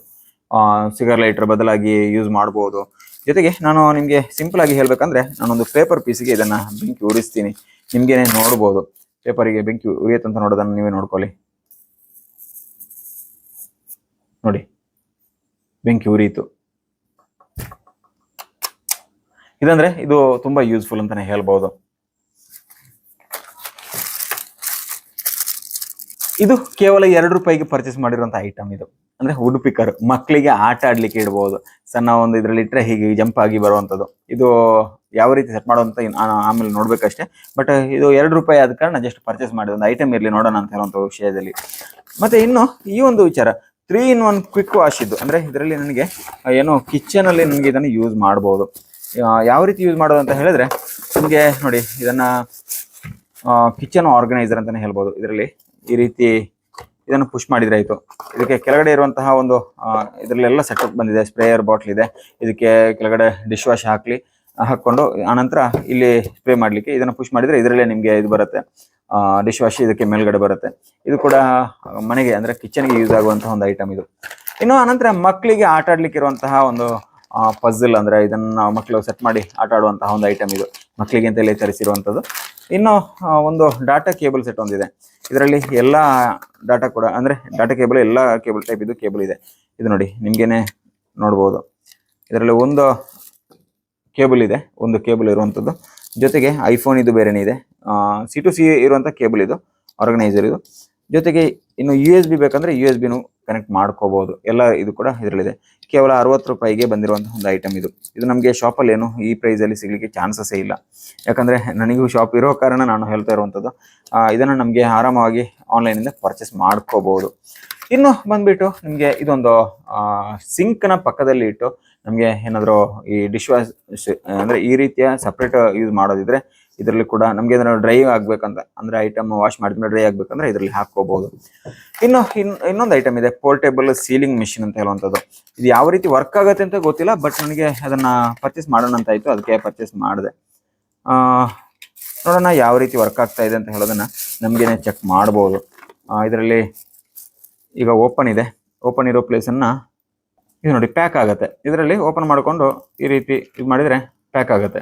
ಸಿಗರ್ ಲೈಟರ್ ಬದಲಾಗಿ ಯೂಸ್ ಮಾಡ್ಬೋದು. ಜೊತೆಗೆ ನಾನು ನಿಮಗೆ ಸಿಂಪಲ್ ಆಗಿ ಹೇಳಬೇಕಂದ್ರೆ ನಾನೊಂದು ಪೇಪರ್ ಪೀಸಿಗೆ ಇದನ್ನು ಬೆಂಕಿ ಉರಿಸ್ತೀನಿ. ನಿಮ್ಗೇನೆ ನೋಡ್ಬೋದು. ಪೇಪರಿಗೆ ಬೆಂಕಿ ಉರಿಯತ್ತಂತ ನೋಡೋದನ್ನು ನೀವೇ ನೋಡ್ಕೊಳ್ಳಿ. ನೋಡಿ, ಬೆಂಕಿ ಉರಿಯಿತು. ಇದಂದ್ರೆ ಇದು ತುಂಬಾ ಯೂಸ್ಫುಲ್ ಅಂತಾನೆ ಹೇಳ್ಬೋದು. ಇದು ಕೇವಲ ಎರಡು ರೂಪಾಯಿಗೆ ಪರ್ಚೇಸ್ ಮಾಡಿರುವಂಥ ಐಟಮ್ ಇದು. ಅಂದ್ರೆ ವುಡ್ ಪಿಕ್ಕರ್ ಮಕ್ಕಳಿಗೆ ಆಟ ಆಡ್ಲಿಕ್ಕೆ ಇಡ್ಬೋದು. ಸಣ್ಣ ಒಂದು ಇದ್ರಲ್ಲಿ ಇಟ್ಟರೆ ಹೀಗೆ ಜಂಪ್ ಆಗಿ ಬರುವಂತದ್ದು. ಇದು ಯಾವ ರೀತಿ ಸೆಟ್ ಮಾಡುವಂತ ಆಮೇಲೆ ನೋಡ್ಬೇಕಷ್ಟೇ. ಬಟ್ ಇದು ಎರಡು ರೂಪಾಯಿ ಆದ ಕಾರಣ ಜಸ್ಟ್ ಪರ್ಚೇಸ್ ಮಾಡಿದ ಒಂದು ಐಟಮ್ ಇರ್ಲಿ ನೋಡೋಣ ಅಂತ ಹೇಳುವಂತ ವಿಷಯದಲ್ಲಿ. ಮತ್ತೆ ಇನ್ನು ಈ ಒಂದು ವಿಚಾರ three in one quick wash ಇದು. ಅಂದ್ರೆ ಇದರಲ್ಲಿ ನನಗೆ ಏನೋ ಏನು ಕಿಚನ್ ಅಲ್ಲಿ ನನಗೆ ಇದನ್ನು ಯೂಸ್ ಮಾಡಬಹುದು ಯಾವ ರೀತಿ ಯೂಸ್ ಮಾಡೋದು ಅಂತ ಹೇಳಿದ್ರೆ ನಿಮಗೆ ನೋಡಿ, ಇದನ್ನ ಕಿಚನ್ ಆರ್ಗನೈಸರ್ ಅಂತಾನೆ ಹೇಳ್ಬೋದು. ಇದರಲ್ಲಿ ಈ ರೀತಿ ಇದನ್ನು ಪುಷ್ ಮಾಡಿದ್ರೆ ಆಯಿತು. ಇದಕ್ಕೆ ಕೆಳಗಡೆ ಇರುವಂತಹ ಒಂದು ಇದರಲ್ಲೆಲ್ಲ ಸೆಟಪ್ ಬಂದಿದೆ. ಸ್ಪ್ರೇಯರ್ ಬಾಟ್ಲ್ ಇದೆ. ಇದಕ್ಕೆ ಕೆಳಗಡೆ ಡಿಶ್ ವಾಶ್ ಹಾಕ್ಲಿ ಹಾಕೊಂಡು ಆನಂತರ ಇಲ್ಲಿ ಸ್ಪ್ರೇ ಮಾಡ್ಲಿಕ್ಕೆ ಇದನ್ನು ಪುಷ್ ಮಾಡಿದರೆ ಇದರಲ್ಲೇ ನಿಮಗೆ ಇದು ಬರುತ್ತೆ. ಡಿಶ್ ವಾಶ್ ಇದಕ್ಕೆ ಮೇಲ್ಗಡೆ ಬರುತ್ತೆ. ಇದು ಕೂಡ, ಮನೆಗೆ, ಅಂದ್ರೆ ಕಿಚನ್ಗೆ ಯೂಸ್ ಆಗುವಂತಹ ಒಂದು ಐಟಮ್ ಇದು. ಇನ್ನು ಆನಂತರ ಮಕ್ಕಳಿಗೆ ಆಟ ಆಡ್ಲಿಕ್ಕೆ ಇರುವಂತಹ ಒಂದು ಪಜಲ್ ಅಂದ್ರೆ ಇದನ್ನ ಮಕ್ಕಳು ಸೆಟ್ ಮಾಡಿ ಆಟ ಆಡುವಂತಹ ಒಂದು ಐಟಮ್ ಇದು. ಮಕ್ಕಳಿಗೆ ಅಂತಲೇ ತರಿಸಿರುವಂಥದ್ದು ಇನ್ನು ಒಂದು ಡಾಟಾ ಕೇಬಲ್ ಸೆಟ್ ಒಂದಿದೆ. ಇದರಲ್ಲಿ ಎಲ್ಲ ಡಾಟಾ ಕೂಡ, ಅಂದ್ರೆ ಡಾಟಾ ಕೇಬಲ್ ಎಲ್ಲ ಕೇಬಲ್ ಟೈಪ್ ಇದು ಕೇಬಲ್ ಇದೆ. ಇದು ನೋಡಿ, ನಿಮ್ಗೇನೆ ನೋಡ್ಬೋದು. ಇದರಲ್ಲಿ ಒಂದು ಕೇಬಲ್ ಇದೆ, ಒಂದು ಕೇಬಲ್ ಇರುವಂಥದ್ದು ಜೊತೆಗೆ ಐಫೋನ್ ಇದು ಬೇರೆನೇ ಇದೆ. ಸಿ ಟು ಸಿ ಇರುವಂಥ ಕೇಬಲ್ ಇದು ಆರ್ಗನೈಸರ್ ಇದು. ಜೊತೆಗೆ ಇನ್ನು ಯು ಎಸ್ ಬಿ ಬೇಕಂದ್ರೆ ಯು ಎಸ್ ಬಿನೂ ಕನೆಕ್ಟ್ ಮಾಡ್ಕೋಬಹುದು ಎಲ್ಲ ಇದು ಕೂಡ ಇದರಲ್ಲಿದೆ. ಕೇವಲ ಅರವತ್ತು ರೂಪಾಯಿಗೆ ಬಂದಿರುವಂತಹ ಒಂದು ಐಟಮ್ ಇದು. ಇದು ನಮಗೆ ಶಾಪಲ್ಲಿ ಏನು ಈ ಪ್ರೈಸಲ್ಲಿ ಸಿಗ್ಲಿಕ್ಕೆ ಚಾನ್ಸಸ್ಸೇ ಇಲ್ಲ. ಯಾಕಂದ್ರೆ ನನಗೂ ಶಾಪ್ ಇರೋ ಕಾರಣ ನಾನು ಹೇಳ್ತಾ ಇರುವಂಥದ್ದು ಇದನ್ನು ನಮಗೆ ಆರಾಮವಾಗಿ ಆನ್ಲೈನಿಂದ ಪರ್ಚೇಸ್ ಮಾಡ್ಕೋಬಹುದು ಇನ್ನು ಬಂದ್ಬಿಟ್ಟು ನಿಮಗೆ ಇದೊಂದು ಸಿಂಕ್ನ ಪಕ್ಕದಲ್ಲಿ ಇಟ್ಟು ನಮಗೆ ಏನಾದರೂ ಈ ಡಿಶ್ ವಾಶ್ ಅಂದ್ರೆ ಈ ರೀತಿಯ ಸಪ್ರೇಟ್ ಯೂಸ್ ಮಾಡೋದಿದ್ರೆ ಇದರಲ್ಲಿ ಕೂಡ ನಮ್ಗೆ ಏನಾದ್ರು ಡ್ರೈ ಆಗ್ಬೇಕಂತ, ಅಂದ್ರೆ ಐಟಮ್ ವಾಶ್ ಮಾಡಿದ್ಮೇಲೆ ಡ್ರೈ ಆಗ್ಬೇಕಂದ್ರೆ ಇದರಲ್ಲಿ ಹಾಕೋಬಹುದು ಇನ್ನು, ಇನ್, ಇನ್ನೊಂದು ಐಟಮ್ ಇದೆ ಪೋರ್ಟೇಬಲ್ ಸೀಲಿಂಗ್ ಮಿಷಿನ್ ಅಂತ ಹೇಳುವಂಥದ್ದು. ಇದು ಯಾವ ರೀತಿ ವರ್ಕ್ ಆಗುತ್ತೆ ಅಂತ ಗೊತ್ತಿಲ್ಲ ಬಟ್ ನನಗೆ ಅದನ್ನ ಪರ್ಚೇಸ್ ಮಾಡೋಣ ಅಂತ ಆಯ್ತು, ಅದಕ್ಕೆ ಪರ್ಚೇಸ್ ಮಾಡಿದೆ. ನೋಡೋಣ ಯಾವ ರೀತಿ ವರ್ಕ್ ಆಗ್ತಾ ಇದೆ ಅಂತ ಹೇಳೋದನ್ನ ನಮಗೇನೆ ಚೆಕ್ ಮಾಡ್ಬೋದು. ಇದರಲ್ಲಿ ಈಗ ಓಪನ್ ಇದೆ. ಓಪನ್ ಇರೋ ಪ್ಲೇಸನ್ನು ಇದು ನೋಡಿ ಪ್ಯಾಕ್ ಆಗುತ್ತೆ. ಇದರಲ್ಲಿ ಓಪನ್ ಮಾಡಿಕೊಂಡು ಈ ರೀತಿ ಇದು ಮಾಡಿದ್ರೆ ಪ್ಯಾಕ್ ಆಗುತ್ತೆ.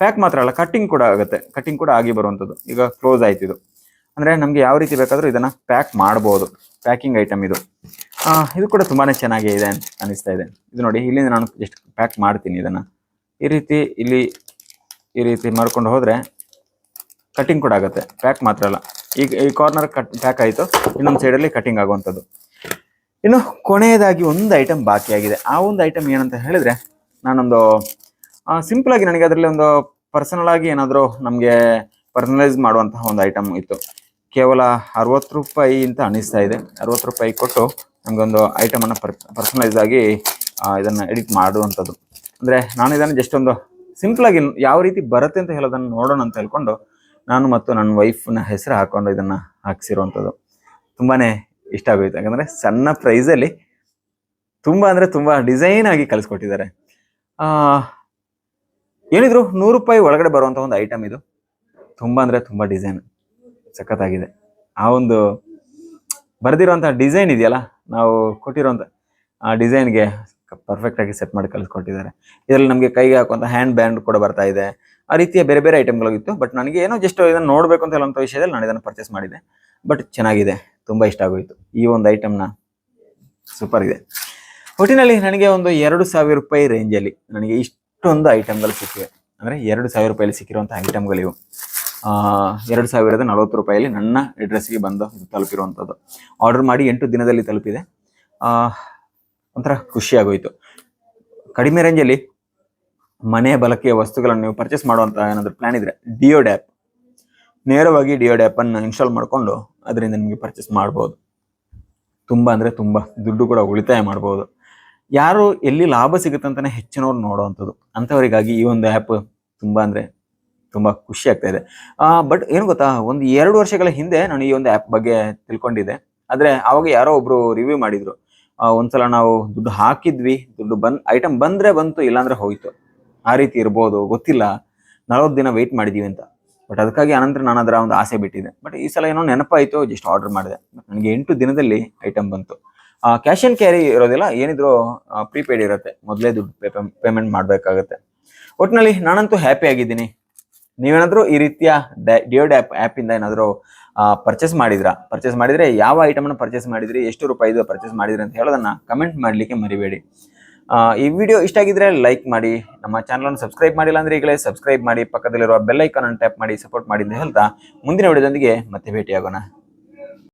ಪ್ಯಾಕ್ ಮಾತ್ರ ಅಲ್ಲ ಕಟ್ಟಿಂಗ್ ಕೂಡ ಆಗುತ್ತೆ. ಕಟ್ಟಿಂಗ್ ಕೂಡ ಆಗಿ ಬರುವಂಥದ್ದು ಈಗ ಕ್ಲೋಸ್ ಆಯ್ತು ಇದು. ಅಂದ್ರೆ ನಮಗೆ ಯಾವ ರೀತಿ ಬೇಕಾದರೂ ಇದನ್ನ ಪ್ಯಾಕ್ ಮಾಡ್ಬೋದು. ಪ್ಯಾಕಿಂಗ್ ಐಟಮ್ ಇದು. ಇದು ಕೂಡ ತುಂಬಾ ಚೆನ್ನಾಗಿ ಇದೆ ಅನಿಸ್ತಾ ಇದೆ. ಇದು ನೋಡಿ, ಇಲ್ಲಿಂದ ನಾನು ಜಸ್ಟ್ ಪ್ಯಾಕ್ ಮಾಡ್ತೀನಿ ಇದನ್ನ. ಈ ರೀತಿ ಇಲ್ಲಿ ಈ ರೀತಿ ಮಾಡ್ಕೊಂಡು ಹೋದರೆ ಕಟ್ಟಿಂಗ್ ಕೂಡ ಆಗುತ್ತೆ. ಪ್ಯಾಕ್ ಮಾತ್ರ ಅಲ್ಲ. ಈಗ ಈ ಕಾರ್ನರ್ ಕಟ್ ಪ್ಯಾಕ್ ಆಯಿತು. ಇನ್ನೊಂದು ಸೈಡಲ್ಲಿ ಕಟ್ಟಿಂಗ್ ಆಗುವಂಥದ್ದು ಇನ್ನು ಕೊನೆಯದಾಗಿ ಒಂದು ಐಟಮ್ ಬಾಕಿ ಆಗಿದೆ ಆ ಒಂದು ಐಟಮ್ ಏನಂತ ಹೇಳಿದ್ರೆ ನಾನೊಂದು ಸಿಂಪಲ್ ಆಗಿ ನನಗೆ ಅದರಲ್ಲಿ ಒಂದು ಪರ್ಸನಲ್ ಆಗಿ ಏನಾದರೂ ನಮಗೆ ಪರ್ಸನಲೈಸ್ ಮಾಡುವಂತಹ ಒಂದು ಐಟಮ್ ಇತ್ತು. ಕೇವಲ ಅರವತ್ತು ರೂಪಾಯಿ ಅಂತ ಅನಿಸ್ತಾ ಇದೆ. ಅರವತ್ತು ರೂಪಾಯಿ ಕೊಟ್ಟು ನಮಗೊಂದು ಐಟಮನ್ನು ಪರ್ ಪರ್ಸನಲೈಸ್ ಆಗಿ ಇದನ್ನು ಎಡಿಟ್ ಮಾಡುವಂಥದ್ದು. ಅಂದರೆ ನಾನು ಇದನ್ನು ಜಸ್ಟ್ ಒಂದು ಸಿಂಪಲ್ ಆಗಿ ಯಾವ ರೀತಿ ಬರುತ್ತೆ ಅಂತ ಹೇಳೋದನ್ನು ನೋಡೋಣ ಅಂತ ಹೇಳ್ಕೊಂಡು ನಾನು ಮತ್ತು ನನ್ನ ವೈಫ್ನ ಹೆಸರು ಹಾಕೊಂಡು ಇದನ್ನ ಹಾಕ್ಸಿರುವಂಥದ್ದು. ತುಂಬಾನೇ ಇಷ್ಟ ಆಗೋಯ್ತು. ಯಾಕಂದರೆ ಸಣ್ಣ ಪ್ರೈಸಲ್ಲಿ ತುಂಬಾ ಅಂದ್ರೆ ತುಂಬಾ ಡಿಸೈನ್ ಆಗಿ ಕಲಿಸ್ಕೊಟ್ಟಿದ್ದಾರೆ. ಏನಿದ್ರು ನೂರು ರೂಪಾಯಿ ಒಳಗಡೆ ಬರುವಂತ ಒಂದು ಐಟಮ್ ಇದು. ತುಂಬಾ ಅಂದ್ರೆ ತುಂಬಾ ಡಿಸೈನ್ ಸಖತ್ತಾಗಿದೆ. ಆ ಒಂದು ಬರೆದಿರುವಂತಹ ಡಿಸೈನ್ ಇದೆಯಲ್ಲ, ನಾವು ಕೊಟ್ಟಿರುವಂತ ಆ ಡಿಸೈನ್ಗೆ ಪರ್ಫೆಕ್ಟ್ ಆಗಿ ಸೆಟ್ ಮಾಡಿ ಕಲಿಸ್ಕೊಟ್ಟಿದ್ದಾರೆ ಇದರಲ್ಲಿ ನಮಗೆ ಕೈಗೆ ಹಾಕುವಂತ ಹ್ಯಾಂಡ್ ಬ್ಯಾಂಡ್ ಕೂಡ ಬರ್ತಾ ಇದೆ. ಆ ರೀತಿಯ ಬೇರೆ ಬೇರೆ ಐಟಮ್ಗಳಿತ್ತು ಬಟ್ ನನಗೆ ಏನೋ ಜಸ್ಟ್ ಇದನ್ನು ನೋಡಬೇಕು ಅಂತ ಹೇಳುವಂಥ ವಿಷಯದಲ್ಲಿ ನಾನು ಇದನ್ನು ಪರ್ಚೇಸ್ ಮಾಡಿದೆ. ಬಟ್ ಚೆನ್ನಾಗಿದೆ, ತುಂಬ ಇಷ್ಟ ಆಗೋಯಿತು. ಈ ಒಂದು ಐಟಮ್ನ ಸೂಪರ್ ಇದೆ. ಒಟ್ಟಿನಲ್ಲಿ ನನಗೆ ಒಂದು ಎರಡು ಸಾವಿರ ರೂಪಾಯಿ ರೇಂಜಲ್ಲಿ ನನಗೆ ಇಷ್ಟು ಇಷ್ಟೊಂದು ಐಟಮ್ಗಳು ಸಿಕ್ಕಿವೆ. ಅಂದರೆ ಎರಡು ಸಾವಿರ ರೂಪಾಯಲ್ಲಿ ಸಿಕ್ಕಿರುವಂಥ ಐಟಮ್ಗಳು ಇವು. ಆ, ಎರಡು ಸಾವಿರದ ನಲವತ್ತು ರೂಪಾಯಲ್ಲಿ ನನ್ನ ಅಡ್ರೆಸ್ಗೆ ಬಂದು ಇದು ತಲುಪಿರುವಂಥದ್ದು ಆರ್ಡರ್ ಮಾಡಿ ಎಂಟು ದಿನದಲ್ಲಿ ತಲುಪಿದೆ. ಒಂಥರ ಖುಷಿಯಾಗೋಯಿತು. ಕಡಿಮೆ ರೇಂಜಲ್ಲಿ ಮನೆ ಬಳಕೆಯ ವಸ್ತುಗಳನ್ನು ನೀವು ಪರ್ಚೇಸ್ ಮಾಡುವಂಥ ಏನಾದರೂ ಪ್ಲ್ಯಾನ್ ಇದ್ರೆ ಡಿಯೋ ಡ್ಯಾಪ್ ನೇರವಾಗಿ ಡಿಯೋ ಡ್ಯಾಪನ್ನು ಇನ್ಸ್ಟಾಲ್ ಮಾಡಿಕೊಂಡು ಅದರಿಂದ ನಿಮಗೆ ಪರ್ಚೇಸ್ ಮಾಡ್ಬೋದು. ತುಂಬ ಅಂದರೆ ತುಂಬ ದುಡ್ಡು ಕೂಡ ಉಳಿತಾಯ ಮಾಡ್ಬೋದು. ಯಾರು ಎಲ್ಲಿ ಲಾಭ ಸಿಗುತ್ತೆ ಅಂತಲೇ ಹೆಚ್ಚಿನವ್ರು ನೋಡುವಂಥದ್ದು ಅಂಥವರಿಗಾಗಿ ಈ ಒಂದು ಆ್ಯಪ್ ತುಂಬ ಅಂದರೆ ತುಂಬ ಖುಷಿ ಆಗ್ತಾ ಇದೆ. ಬಟ್ ಏನು ಗೊತ್ತಾ? ಒಂದು ಎರಡು ವರ್ಷಗಳ ಹಿಂದೆ ನಾನು ಈ ಒಂದು ಆ್ಯಪ್ ಬಗ್ಗೆ ತಿಳ್ಕೊಂಡಿದ್ದೆ. ಆದರೆ ಆವಾಗ ಯಾರೋ ಒಬ್ರು ರಿವ್ಯೂ ಮಾಡಿದ್ರು. ಒಂದ್ಸಲ ನಾವು ದುಡ್ಡು ಹಾಕಿದ್ವಿ, ದುಡ್ಡು ಬಂದ್ ಐಟಮ್ ಬಂದ್ರೆ ಬಂತು, ಇಲ್ಲಾಂದ್ರೆ ಹೋಯ್ತು. ಆ ರೀತಿ ಇರ್ಬೋದು, ಗೊತ್ತಿಲ್ಲ. ನಲವತ್ತು ದಿನ ವೆಯ್ಟ್ ಮಾಡಿದೀವಿ ಅಂತ. ಬಟ್ ಅದಕ್ಕಾಗಿ ಅನಂತರ ನಾನು ಅದರ ಒಂದು ಆಸೆ ಬಿಟ್ಟಿದ್ದೆ. ಬಟ್ ಈ ಸಲ ಏನೋ ನೆನಪಾಯಿತು ಜಸ್ಟ್ ಆರ್ಡರ್ ಮಾಡಿದೆ. ನನಗೆ ಎಂಟು ದಿನದಲ್ಲಿ ಐಟಮ್ ಬಂತು. ಕ್ಯಾಶ್ ಆನ್ ಕ್ಯಾರಿ ಇರೋದಿಲ್ಲ, ಏನಿದ್ರು ಪ್ರೀಪೇಯ್ಡ್ ಇರುತ್ತೆ. ಮೊದಲೇ ದುಡ್ಡು ಪೇಮೆಂಟ್ ಮಾಡಬೇಕಾಗತ್ತೆ. ಒಟ್ಟಿನಲ್ಲಿ ನಾನಂತೂ ಹ್ಯಾಪಿ ಆಗಿದ್ದೀನಿ. ನೀವೇನಾದರೂ ಈ ರೀತಿಯ ಡಿಯೋಡ್ ಆ್ಯಪ್ ಆ್ಯಪಿಂದ ಏನಾದರೂ ಪರ್ಚೇಸ್ ಮಾಡಿದ್ರಾ? ಪರ್ಚೇಸ್ ಮಾಡಿದರೆ ಯಾವ ಐಟಮನ್ನು ಪರ್ಚೇಸ್ ಮಾಡಿದ್ರಿ? ಎಷ್ಟು ರೂಪಾಯಿದು ಪರ್ಚೇಸ್ ಮಾಡಿದ್ರಿ ಅಂತ ಹೇಳೋದನ್ನು ಕಮೆಂಟ್ ಮಾಡಲಿಕ್ಕೆ ಮರಿಬೇಡಿ. ಈ ವಿಡಿಯೋ ಇಷ್ಟ ಆಗಿದ್ರೆ ಲೈಕ್ ಮಾಡಿ, ನಮ್ಮ ಚಾನಲನ್ನು ಸಬ್ಸ್ಕ್ರೈಬ್ ಮಾಡಿಲ್ಲ ಅಂದ್ರೆ ಈಗಲೇ ಸಬ್ಸ್ಕ್ರೈಬ್ ಮಾಡಿ, ಪಕ್ಕದಲ್ಲಿರುವ ಬೆಲ್ ಐಕಾನ್ ಅನ್ನು ಟ್ಯಾಪ್ ಮಾಡಿ ಸಪೋರ್ಟ್ ಮಾಡಿ ಅಂತ ಹೇಳ್ತಾ ಮುಂದಿನ ವಿಡಿಯೋದೊಂದಿಗೆ ಮತ್ತೆ ಭೇಟಿಯಾಗೋಣ.